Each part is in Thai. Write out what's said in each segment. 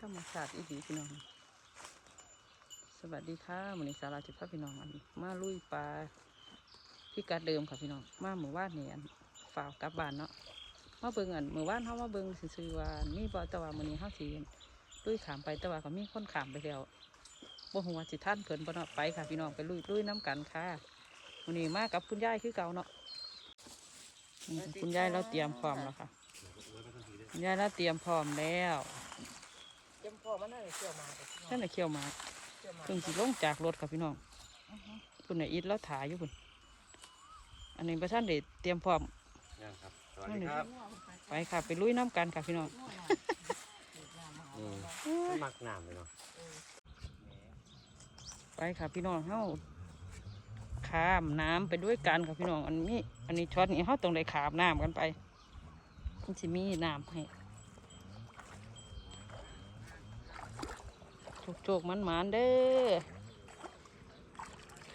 ธรรมศาตร์อีดีพี่น้อง สวัสดีค่ะมือนี้สาราจิตพาพี่น้องอันมาลุยปลาที่กัดเดิมค่ะพี่น้อง มาหมู่บ้านเนี่อันฝากกลับบ้านเนาะมาเบิ่งอันหมู่บ้านเขามาเบิ่งซื่อว่ามีบ่แต่ว่ามื้อนี้เฮาสิลุยขามไปต่ว่าก็มีคนขามไปแล้วบ่ฮู้ว่าสิท่านเพิ่นบ่เนาะไปค่ะพี่น้องไปลุยลุยน้กันค่ะมื้อนี้มากับคุณยายคือเก่าเนาะคุณยายเราเตรียมพร้อมแล้วค่ะ คุณยายเราเตรียมพร้อมแล้ว มพ่อมันน่าจะเชี่ยวมาท่านน่ะเขียวหมากเชี่ยวมาเพิ่งสิลงจากรถค่ะพี่น้องคุณน่ะอิดแล้วถ่ายอยู่คุณอันนี้ประท่านเด็เตรียมพร้อมยังครับ สวัสดีครับไปค่ะไปลุยน้ำกันค่ะพี่น้องอืมมักน้ำเลยเนาะไปค่ะพี่น้องเฮาข้ามน้ำไปด้วยกันค่ะพี่น้องอันนี้ อันนี้ช็อตนี้เฮาต้องได้ขามน้ำกันไปมันจะมีน้ำให้ โจกมันมานเด้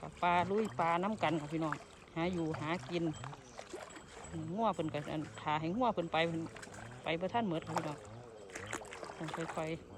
อปลาลุยปลาน้ำกันค่ะพี่น้องหาอยู่หากินง่วเพิ่นกันหาให้งัวเพิ่นไปเพิ่นไปประท่านเหมือดค่ะพี่น้องต้องค่อยๆ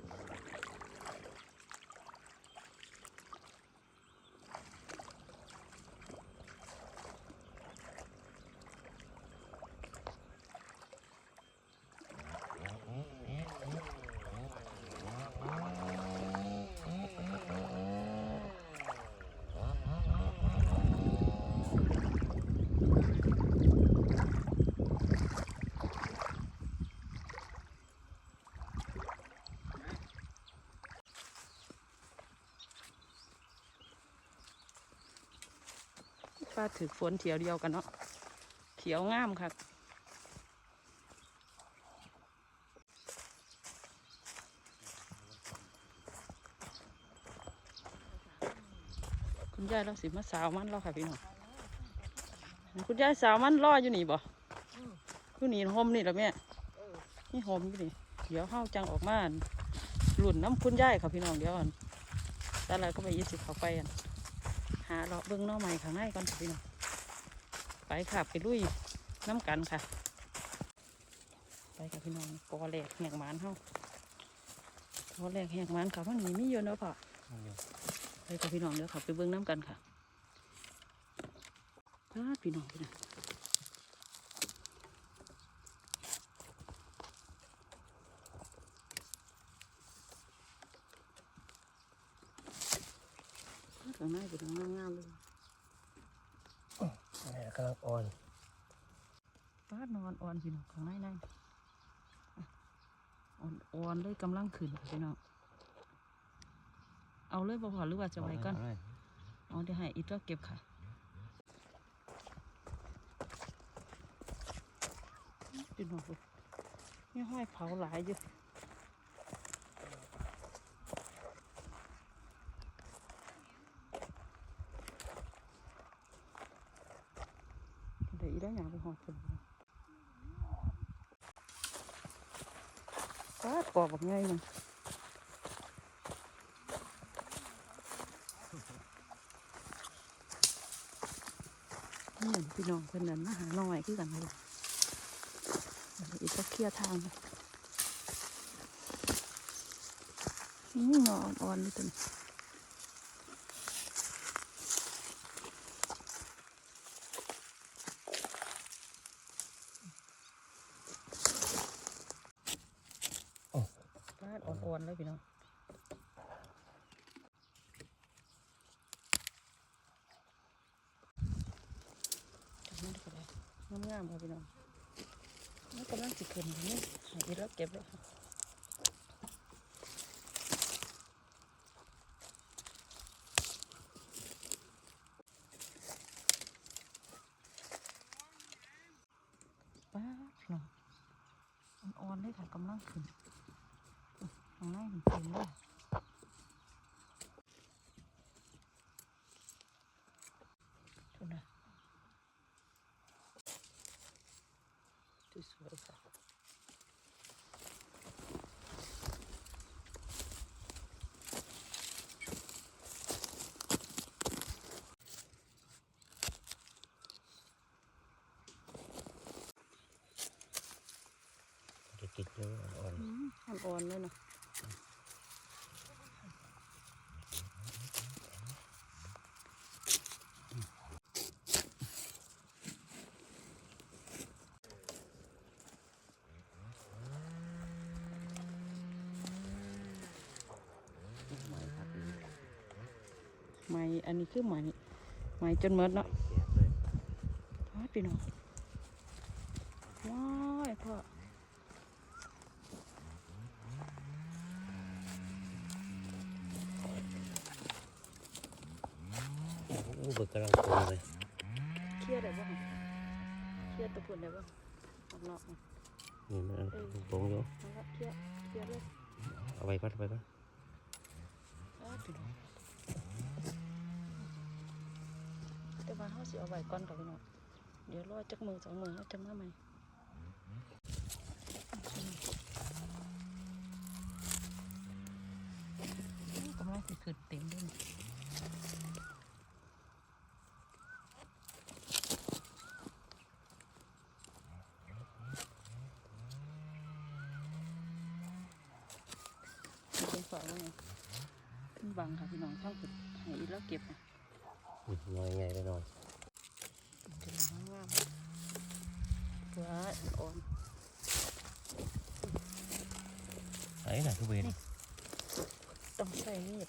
าถือฝนเถียวเดียวกันเนาะเขียวงามค่ะคุณยายเราสิมาสาวมันเราค่ะพี่น้องคุณยายสาวมันรออยู่นี่บ่อยู่นี่โฮมนี่แล้วแม่นี่โฮมอยู่นี่เดี๋ยวเฮาจังออกมาหลุ่นน้ำคุณยายค่ะพี่น้องเดี๋ยวอันแต่อะไรก็ไปยึดสิเขาไปอัน หาเลาะเบิ้งน้อใหม่ข้างในก่อนพี่น้องไปค่ะไปลุยน้ำกันค่ะ ไปค่ะพี่น้องกอแหลกแหกมานเฮากอแหลกแหกมานค่ะมันมีมีเยอะเนาะพ่อไปค่ะพี่น้องเดี๋ยวเขาไปเบิ้งน้ำกันค่ะพาดพี่น้องพี่น้องข้างในเป็นงามๆเลยนี่กำลังอ่อน ฟาดน อนพี่น้องข้างในนั่นอ่อนอ่อนเลยกำลังขึ้นพี่น้องเอาเลยบ่พอหรือว่าจะไว้ก่อนอ๋อเดี๋ยวให้อีตัวเก็บค่ะพี่น้องพุ่นนี่ห้อยเผาหลายอยู่เดี๋ยวอีได้อย่างไปหอดคนฟาด กอบแบบไงมันนี่พี่น้องเพิ่นนั้นมาหาหน่อยคือกันเลยอีกสักเคลียทางเลยนี่นอนอ่อนๆนี่ตัวนี้ฟาด อนเลยพี่น้องงามๆค่ะพี่น้องมันกำลังจะขึ้นอยู่นี่หาอีกแล้วเก็บเลย อ่อนเลยวนะไม่อันนี้คือไม้ไม่จนเมดเนาะพี่น้อง อ้โหเบิกกำลังโตเลยเครียดได้บ้างเครียดตะปุ่นได้บ้างออกนอกมานี่มันโตอยู่เอาละเครียดเครียดเลยเอาไว้ก่อนเอาไว้ก่อนว้ายพี่น้องแต่ว่าเขาสิเอาไว้ก่อนกับพี่น้องเดี๋ยวรอจักมือสองมือเขาจะมาใหม่กำลังสิขึ้นเต็มเลยเป็นฝาว่าไง ขึ้นบังค่ะพี่น้องต้องขึ้นให้อีแล้วเก็บนะอืมน้อยไงไปหน่อยจะหางงามว้าอ่อนไอ้น่ะทุเวนต้องใช้มีด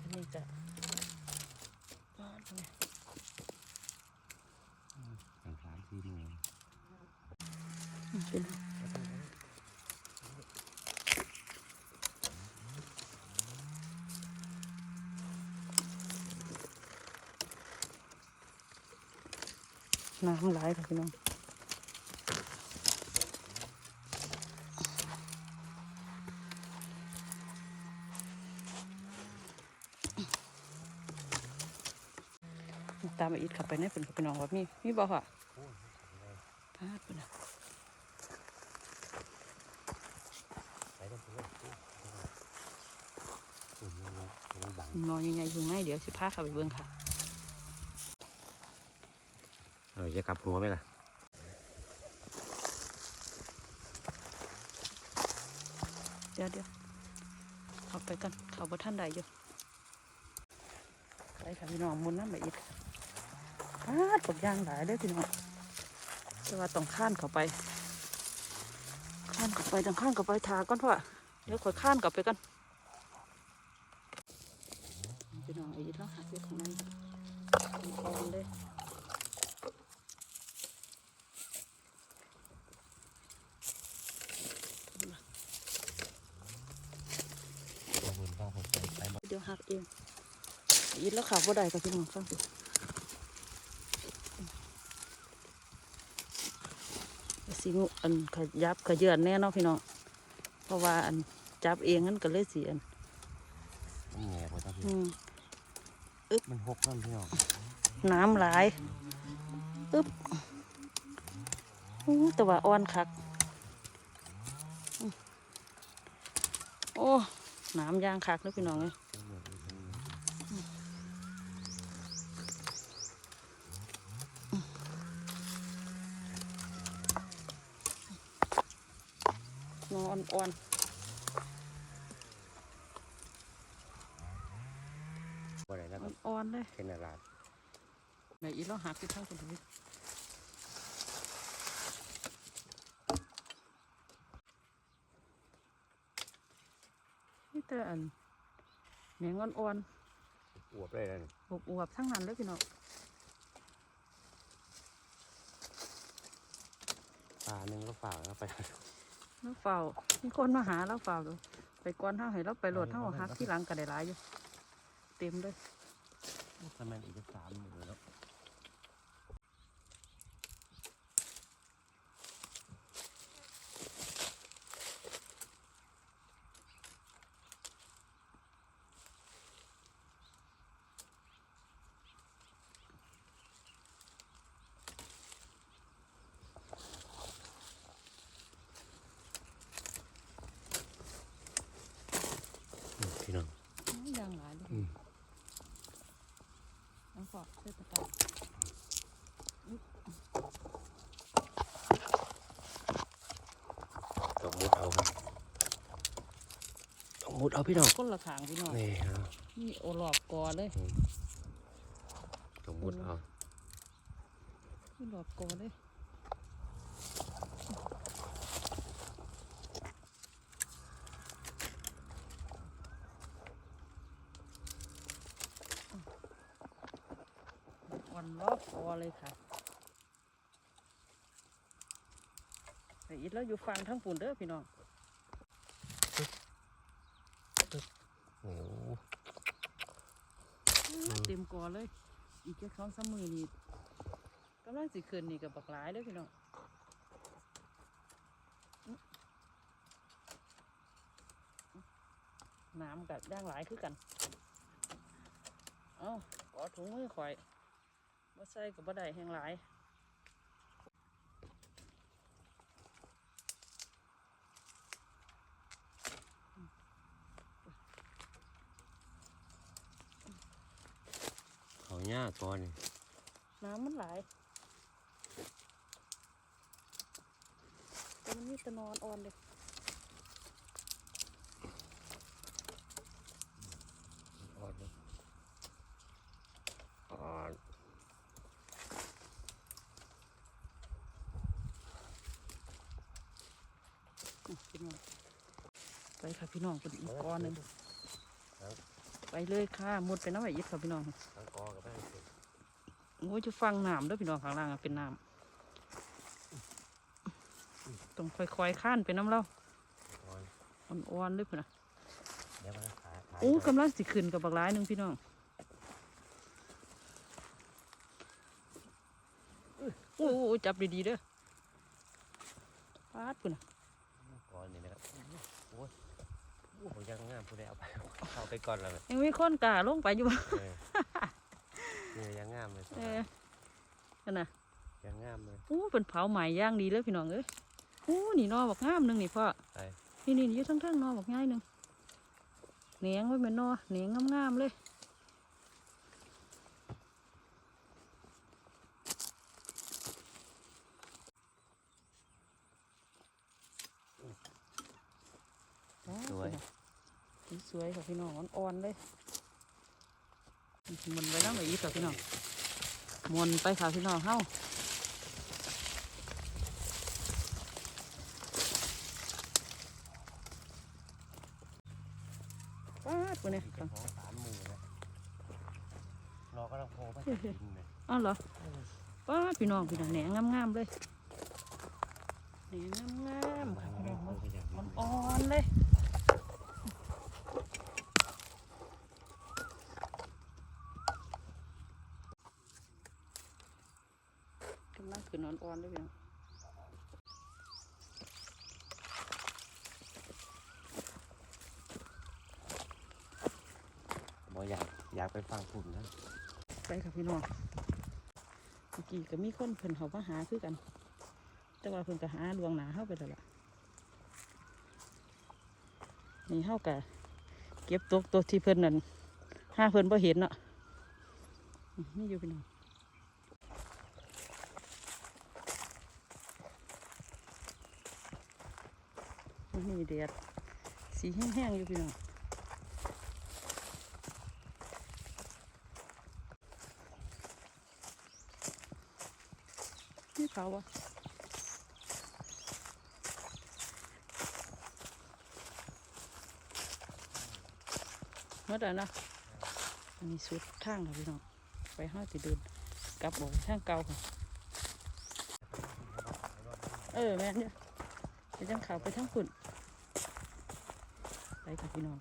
อันนี้จะป้อนไป สามสามสี่หนึ่ง เป็น น้ำไหลค่ะพี่น้องตามมาอีกขับไปในเป็นพี่น้องว่ามีมีบ่ค่ะพาดไปนะนอนยังไงอยู่ไหมเดี๋ยวสิพาเข้าไปเบิ่งค่ะ เออ จะกลับหัวไหมล่ะเดี๋ยวเดี๋ยวเข้าไปกันเขาบ่ท่านใดอยู่ไปค่ะพี่น้องมุนน้ำไปอีกพาตกยางหลายเด้อพี่น้องแต่ว่าต้องข้านเข้าไปข้านเข้าไปต้องข้านเข้าไปทาก่อนเพราะว่าเดี๋ยวขอยข้านกลับไปกันพี่น้องไอ้ยีแล้วหักอยู่ข้างในมีคอนเลย ตัวบนบ้าผมไปไปบ่ เดี๋ยวหักเองอีแล้ว ขาบ่ได้กับพี่น้องฟังสิสิงูอันขยับขยื่นแน่เนาะพี่น้องเพราะว่าอันจับเองนั่นก็เลยสิอันมันแง่พอทั้งอืมมันหกนั่นพี่น้องน้ำหลายอึ๊บอู้แต่ว่าอ่อนคักอืมโอ้น้ำยางคักเลยพี่น้องเลยน อนอ่อนบ่ได้แล้วครับอ่อนๆเลยเป็นอะไรไหนอีเราหักที่ทั้งคนนี้นี่แต่อันแหนงอ่อนอวบเลยนั่นๆอวบๆทั้งนั้นเลยพี่น้องปลาหนึ่งก็ฝ่าแล้วไป แล้วเฝ้ามีคนมาหาแล้วเฝ้าดูไปก่อนเท่าให้เราไปโหลดเท่าหักที่หลังก็ได้หลายอยู่ เต็มเลยทำไมอีกสามหมื่นแล้ว พี่น้อง ยางหลายเลย อืม น้ำฟอกเส้นตะกร้า ต้อง มุดเอาครับต้องมุดเอาพี่น้องก้นละขางพี่น้องนี่เอานี่โอหลอบกอเลยสมมุติเอานี่หลอบกอเลยอ่อนรอบกอเลยค่ะแต่อีกแล้วอยู่ฟังทั้งปุ่นเด้อพี่น้อง โอ้โห เต็ม กอเลย อีกแค่สองสามมือนี่กำลังสิคืนนี่กับบักหลายเลยพี่น้องน้ำกับย่างหลายคือกัน เอ้าขอถุงมือข่อยบ่ใส่กับบ่ได้แห้งหลาย เขาหญ้าก่อนนี่น้ำมันหลายแต่มันมีแตะนอนอ่อนเลยอ่อนเลยอ่อนอื้อพี่น้องไปค่ะพี่น้องคนอีกก้อนหนึ่งไป เลยค่ะมุดไปน้ำไหวยิดค่ะพี่น้องทั้งกอกับแป้งสุดโอ้ยจะฟังน้ำเด้วยพี่น้องข้างล่างอะเป็นน้ำต้องค่อยๆข้านไปน้ำเล่าอ่อนอ่อนๆเลยพุ่นนะเดี๋ยวมันจะขาขาโอ้กำลังสิขึ้นกับบักร้ายหนึ่งพี่น้องอื้อโอ้โอ้จับดีๆเด้อปาดพุ่นนะก่อนนี่นะครับโอ้ย โอ้โหยังงามผู้ใดเอาไปเอาไปก่อนแล้วนะยังมีคนกล้าลงไปอยู่บ่เออนี่ยังงามเลยเออนั่นน่ะยังงามเลยโอ้เป็นเผาใหม่ย่างดีเลยพี่น้องเอ้ยโอ้นี่นอบักงามหนึงนี่พ่อไปนี่นี่อยู่ทั้งๆนอบักง่ายหนึงเหนียงไว้เป็นนอเหนียงงามๆเลย สวย สีสวยค่ะพี่น้องอ่อนๆเลยมันไปแล้วไหนอีกค่ะพี่น้องมวนไปค่ะพี่น้องเฮ้าป้าดปุ่นเนี่ยอีกกระเพาะสามมือนะรอกำลังโผล่ไปกินเลยอ้าวเหรอป้าดพี่น้องพี่น้องแหนงงามๆเลยแหนงงามๆค่ะพี่น้องมันอ่อนๆเลยกำลังขึ้นอ่อนๆเลยพี่น้อง บ่ อยากอยากไปฟังฝุ่นนะไปค่ะพี่น้องเมื่อกี้ก็มีคนเพิ่นเขามาหาคือกัน แต่ว่าเพิ่นก็หาลวงหนาเข้าไปแล้วล่ะนี่เข้ากะเก็บตัวตัวที่เพิ่นนั่นห้าเพิ่นบ่เห็นเนาะนี่อยู่พี่น้องนี่แดดสีแห้งๆอยู่พี่น้อง นี่ เขาอะเมื่อไหร่นะอันนี้สุดทางค่ะพี่น้อง ไปห้าสิเดินกลับบอกทางเก่าค่ะ เออแม่เนี่ยไปจังเขาไปทางฝุ่นไปค่ะพี่น้อง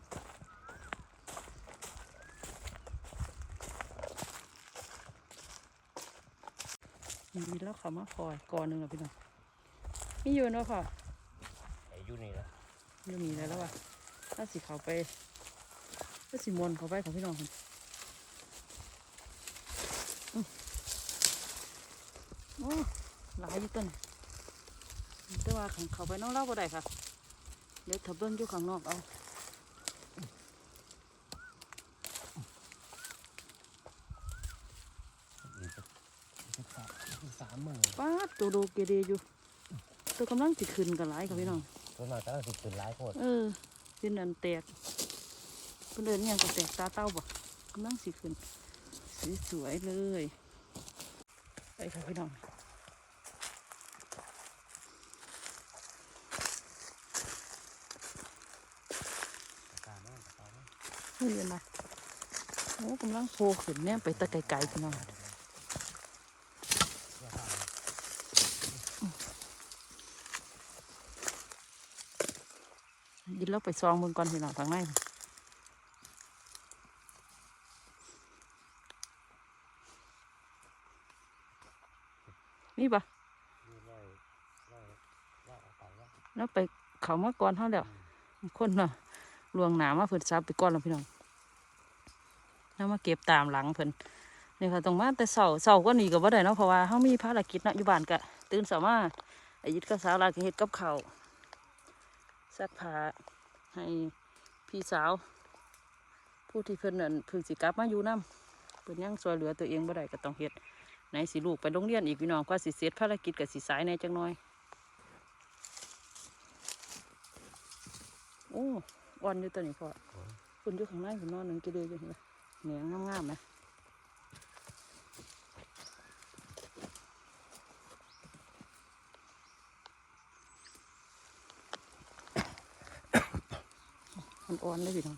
มีแล้วเขามาคอยก่อนหนึ่งแล้วพี่น้องมีอยู่เนาะค่ะไอ้อยูนี่แหละอยู่มีแล้วแล้วว่ะถ้าสิเขาไปถ้าสิมวนเขาไปของพี่น้องคนอื้อโอ้หลายอยู่ต้นแต่ว่าของเขาไปนอกเล่าบ่ได้ค่ะ เดี๋ยวถ้าเบิ้งอยู่ข้างนอกเอา อีกสักสามมือป้าดตัวโดเกเรอยู่ ตัวกำลังสิขึ้นกันหลายค่ะพี่น้องส่วนมากก็ต้องสิบเป็นหลายโคตรเออเป็นอันแตกพิ่นเดินเนี่ยงก็แตกตาเต้าบ่กำลังสิขึ้นสวยๆเลยไปค่ะพี่น้องตามมากตามมากเฮ้ยนะโอ้กำลังโผล่ขึ้นเนี่ยไปตะไกลๆพี่น้อง ยินแล้วไปซองมึงก่อนพี่น้องทางในนี่ปะนี่ไล่ไล่ไปแล้วไปเขามาก่อนเท่าแล้วคนน่ะลวงหนามาเพิ่นซับไปก่อนแล้วพี่น้องแล้วมาเก็บตามหลังเพิ่นนี่ค่ะตรงมาแต่เสาเสาก็หนีกับว่าได้เนาะเพราะว่าเขามีภารกิจเนาะอยู่บ้านกะตื่นเสามาไอ้ยิดก็สาวลากเฮ็ดกับเขา ซักผ้าให้พี่สาว ผู้ที่เพิ่นนั่นเพิ่งสิกลับมาอยู่นํเพิ่นยังช่วยเหลือตัวเองบ่ได้ก็ต้องเฮ็ดไหนสิลูกไปโรงเรียนอีกพี่น้องก็สิเสร็จภารกิจกับสิสายแหน่จังน้อยโอ้อ่อนอยู่ตัวนี้พ่อคุณอยู่ข้างในคุณนอนหนึ่งกิเลอยู่เห็นไหมเหนียงงามๆไห มมันอ่อนเลยพี่น้อง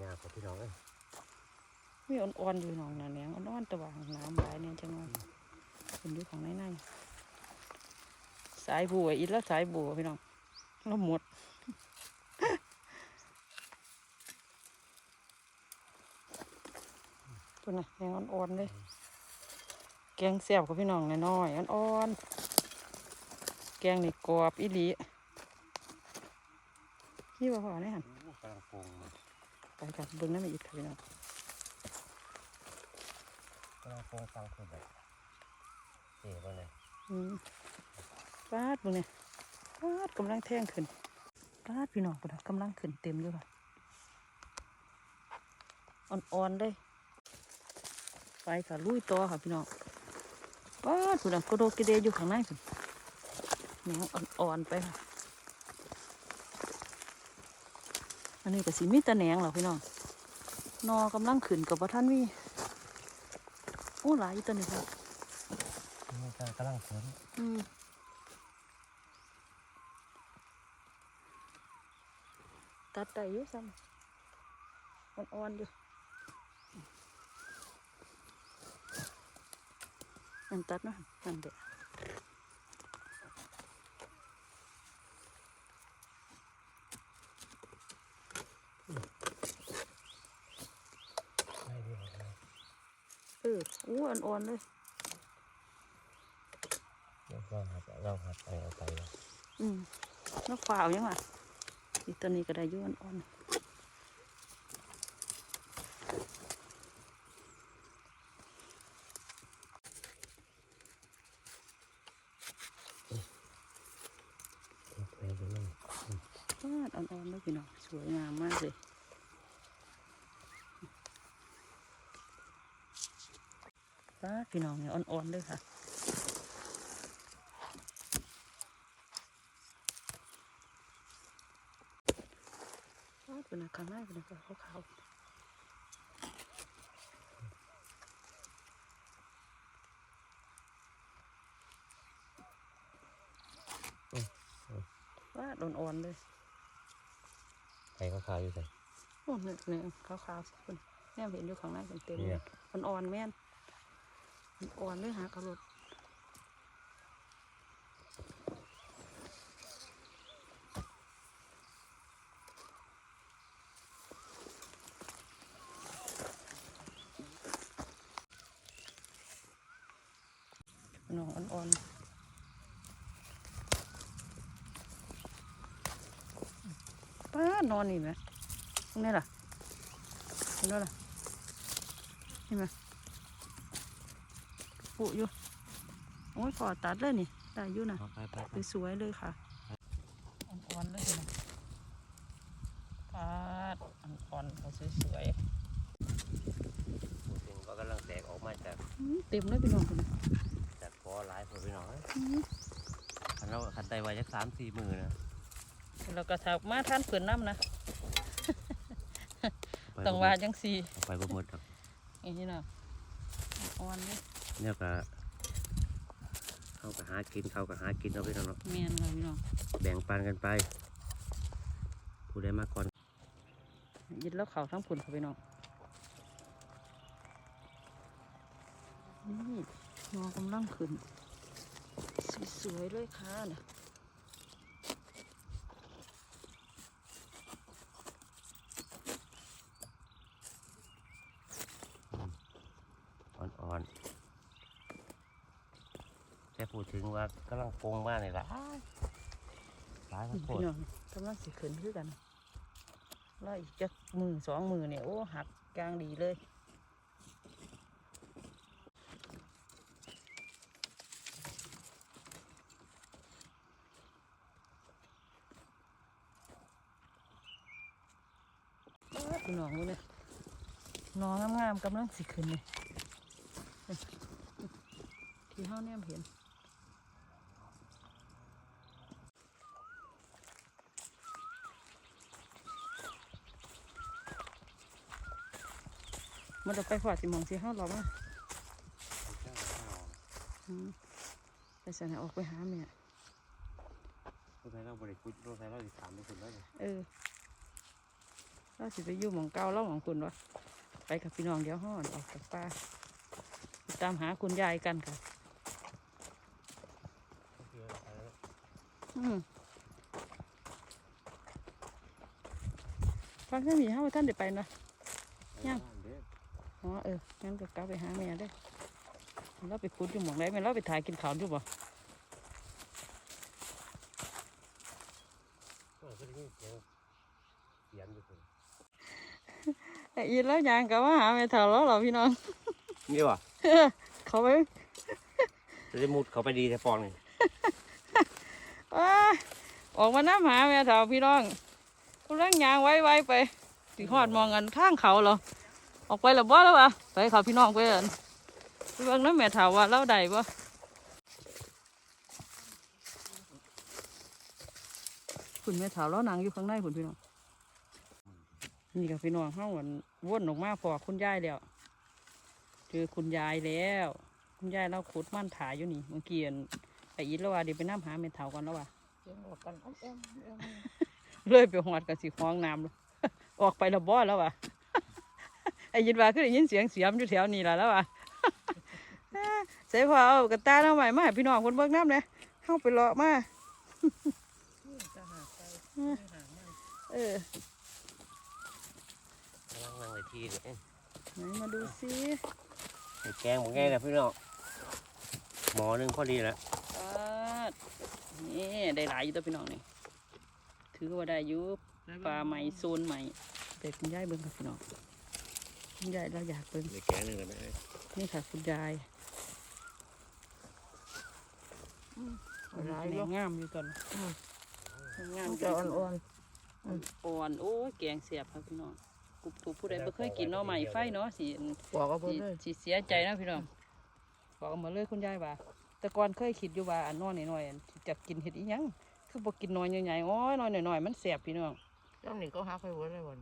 งามของพี่น้องเอ้ยมีอ่อนๆอยู่หนองนะเหนียงอ่อนๆแต่ว่าน้ำหลายเนี่ยจังเลยคุณอยู่ข้างในในสายบัวอีกแล้วสายบัวพี่น้องแล้วหมดตัวน่ะแกงอ่อนๆเลยแกงแซ่บกับพี่น้องน้อยๆอ่อนๆแกงนี่กรอบอีหลีนี่ว่าพอเนี่ยหันโอ้กำลังปรุงมาไปกันเบิ้งน้ำอีกค่ะพี่น้องกำลังปรุงฟังคือแบบเจ๋บ่เลยอืมปาดมึงเนี่ยปาดกำลังแท่งขึ้นปาดพี่น้องปะกำลังขึ้นเต็มอยู่ะอ่อนๆเลยไปค่ะลุยต่อค่ะพี่น้องปาดพี่น้องกระโดดกระเดยอยู่ข้างในพุ่นแหนงอ่อนๆไปค่ะ อันนี้ก็สีมีแตะแหนงเหรอพี่น้องนอกำลังขึ้นกับว่าท่านมี โอ้หลายอยู่ตัวนี้ค่ะนี่ก็กำลังเขินอืมตัดได้อยู่ซ้ำอ่อนๆอยู่อันตัดเนาะอันเด็ด ไม่ดีหมดเลย เอออู้อ่อนๆเลยเดี๋ยวเราหัดเราหัดไปเอาไปแล้วอืมนกฝ่าวยังไงอีตัวนี้ก็ได้อยู่อ่อนๆเอาไปดูนั่นวาดอ่อนๆเลยพี่น้องสวยงามมากเลย วาดพี่น้องเนี่ยอ่อนๆเลยค่ะวาดเป็นข้างในเป็นขาวๆวาดอ่อนๆเลยไปเขาขายอยู่ใส่โอ้เนี่ยเนี่ยขาวๆคุณแม่เห็นอยู่ข้างในเป็นเต็มๆเนี่เลยยมันอ่อนแม่นมัน อ่อนเลยหากระโดดนองอ่อนๆป้านอนนี่ไหมตรงนี้ล่ะตรงนี้ล่ะนี่ไหม ปุอยู่ โอ้ยพอตัดเลยนี่ได้อยู่นะเอาไปไปไปสวยๆเลยค่ะอ่อนๆเลยนะปาดอ่อนๆเขาสวยหมูสิงก็กำลังแตกออกมาจากเต็มเลยพี่น้องคนนี้จากกอหลายพอพี่น้องคันเราคันไตไว้จักสามสี่มือนะแล้วก็ถักมาท่านเผื่นน้ำนะต้องว่าจังสี่ไปบ่หมดครับอย่างนี้นะอ่อนเลย เนี่ยก็เข้ากับหากินเข้ากับหากินเอาไปเนาะเนาะเมียนค่ะพี่น้องแบ่งปันกันไปผู้ใดมาก่อนยิดแล้วเขาทั้งผุนค่ะพี่น้องนี่นอกำลังขึ้นสวยๆเลยค่ะนะ อ่อนๆแต่พูดถึง ว่ากำลังปรุงมากเลยล่ะหลายทั้งโคตรน้องกำลังสิขึ้นคือกันแล้วอีกจักมือสองมือเนี่ยโอ้หักกลางดีเลยเอ้อพี่น้องเลยน้องงามๆกำลังสิขึ้นเลยที่ห้าเนี่ยเห็น มันจะไปขวาสิหมองสิห้าหรอมั้งอืมไปสนะออกไปหาแม่ผู้ใดเราบริคุดผู้ใดเราสิถามไม่คุณแล้วเนี่ยเออเราสิไปอยู่หมองเก่าเล่าของคุณวะไปกับพี่น้องเดี๋ยวห้อนออกจากป่าไปตามหาคุณยายกันค่ะอืมฟังแค่มีห้าท่านเดี๋ยวไปเนาะยัง อ๋อเอองั้นก็กลับไปหาแม่ได้อเราไปคุดอยู่หมองไหนแม่เราไปถ่ายกินข้าวอยู่บ่ก็ได้ยินเสียงเสียงอยู่คุณไอ้อีแล้วยางกับว่าหาแม่เท่าแล้วเหรอพี่น้อง นี่วะเขาไปจะได้มุดเขาไปดีแต่ฟองนี่ว้าออกมาน้ำหาแม่เท่าพี่น้องกูเร่งยางไว้ไว้ไปสิหอดมองกันทางเขาเหรอ ออกไปแล้วบ่แล้ววะไปเขาพี่น้องไปเอินไปเบิ่งน้ำแม่เท่าว่าเล่าใดบ่คุณแม่เท่าแล้วนางอยู่ข้างในคุณพี่น้องนี่กับพี่น้องห้าวันวนออกมาพอคุณยายแล้วเจอคุณยายแล้ว คุณยายเราขุดมั่นถ่ายอยู่นี่เมื่อกี้อั่นไอ้อีทแล้วว่าเดี๋ยวไปน้ำหาเม็ดเถากันแล้วว่าเสียงออกกันอ้อมแอมแอมเลยไปหอดกับสีห้องน้ำเลยออกไปและบ่แล้วว่ะ ไอ้ยินว่าคือได้ยินเสียงเสียมอยู่แถวนี้ล่ะแล้วว่ะใส่พอเอากระตาเอาใหม่มาให้พี่น้องคนเบิ่งน้ำเลยเข้าไปเลาะมานี่จะหาไปนี่หามันเออกำลังนั่งเลยทีเนี่ยไหนมาดูซิไอ้แกงหมูแกงนะพี่น้องหมอหนึ่งพอดีแล้วปาดนี่ได้หลายอยู่ตัวพี่น้องนี่ถือว่าได้อยู่ปลาใหม่โซนใหม่เด็กคุณยายเบิ่งค่ะพี่น้อง คุณยายเราอยากเบิ่งไอ้แกงหนึ่งกันนะนี่ค่ะคุณยายหลายงามอยู่ก่อนงามมันจัจะงอ่อนอ่อนโอ้ยแกงเสียบค่ะพี่น้องกุบกุบผู้ใดบ่เคยกินหน่อใหม่ไฟเนาะสิๆบอกเอาไปสิเลยสิเสียใจนะพี่น้องบอกเอามาเลยคุณยายว่า แต่ก่อนเคยคิดอยู่ว่าอันน้อยน้อยๆอันสิจะกินเห็ดอีหยังคือบ่กินน้อยใหญ่ๆโอ้ยน้อยน้อยๆมันแสบพี่น้องเจ้านี่ก็หาไปไว้เลยวัน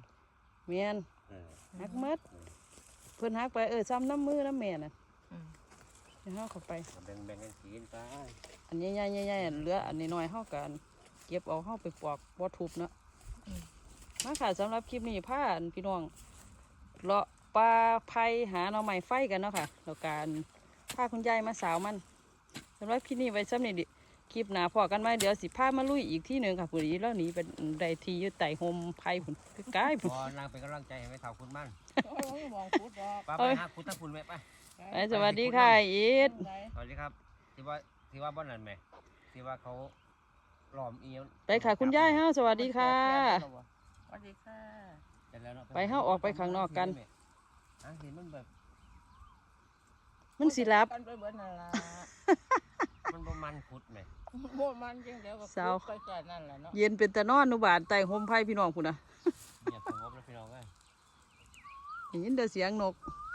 เมียนเออ หักหมดเพิ่นหักไปเออซ้ำน้ำมือน้ำแม่น่ะอืมเดี๋ยวเฮาเข้าไป แบ่งแบ่งกันกินไปอันใหญ่ๆใหญ่ๆอันเหลืออันน้อยๆเฮาก็อันเก็บเอาเฮาไปปอกบ่ทุบเนาะมาค่ะสำหรับคลิปนี้พาอันพี่น้องเลาะปลาไผ่หาหน่อไม้ไฟกันเนาะค่ะแล้วการพาคุณยายมาสาวมันสำหรับคลิปนี้ไว้ซ้ำนี่ดิ คลิปหน้าพอกันไหมเดี๋ยวสิพามาลุยอีกที่หนึ่งค่ะปุ๋ยแล้วหนีเป็นไดทีอยู่ไต่โฮมไผ่ผุนใกล้ๆพพุ่นอนางเป็นกำลังใจให้ไม่เท่าคุณมั่นโอ้ยมองพุดดอกป้าเอ้ไปยหาคุณถ้าคุณไหมไปไปสวัสดีค่ะอีทไหนสวัสดีครับที่ว่าที่ว่าบ้านนั้นไหมที่ว่าเขาหลอมเอียวไปค่ะคุณยายฮะสวัสดีค่ะสวัสดีค่ะเสร็จแล้วเนาะไปเฮาออกไปข้างนอกกันอะเห็นมันแบบมันสิรับกันไปเบิดนั่นล่ะมันประมันพุดไหมโบมันจังเดียวก็สาวไปแค่นั้นแหละเนาะเย็นเป็นตะนอนนุบานไต่ห่มไผ่พี่น้องพุ่นนะเงียบสงบแล้วพี่น้องเอ้ยได้ยินแต่เสียงนกเ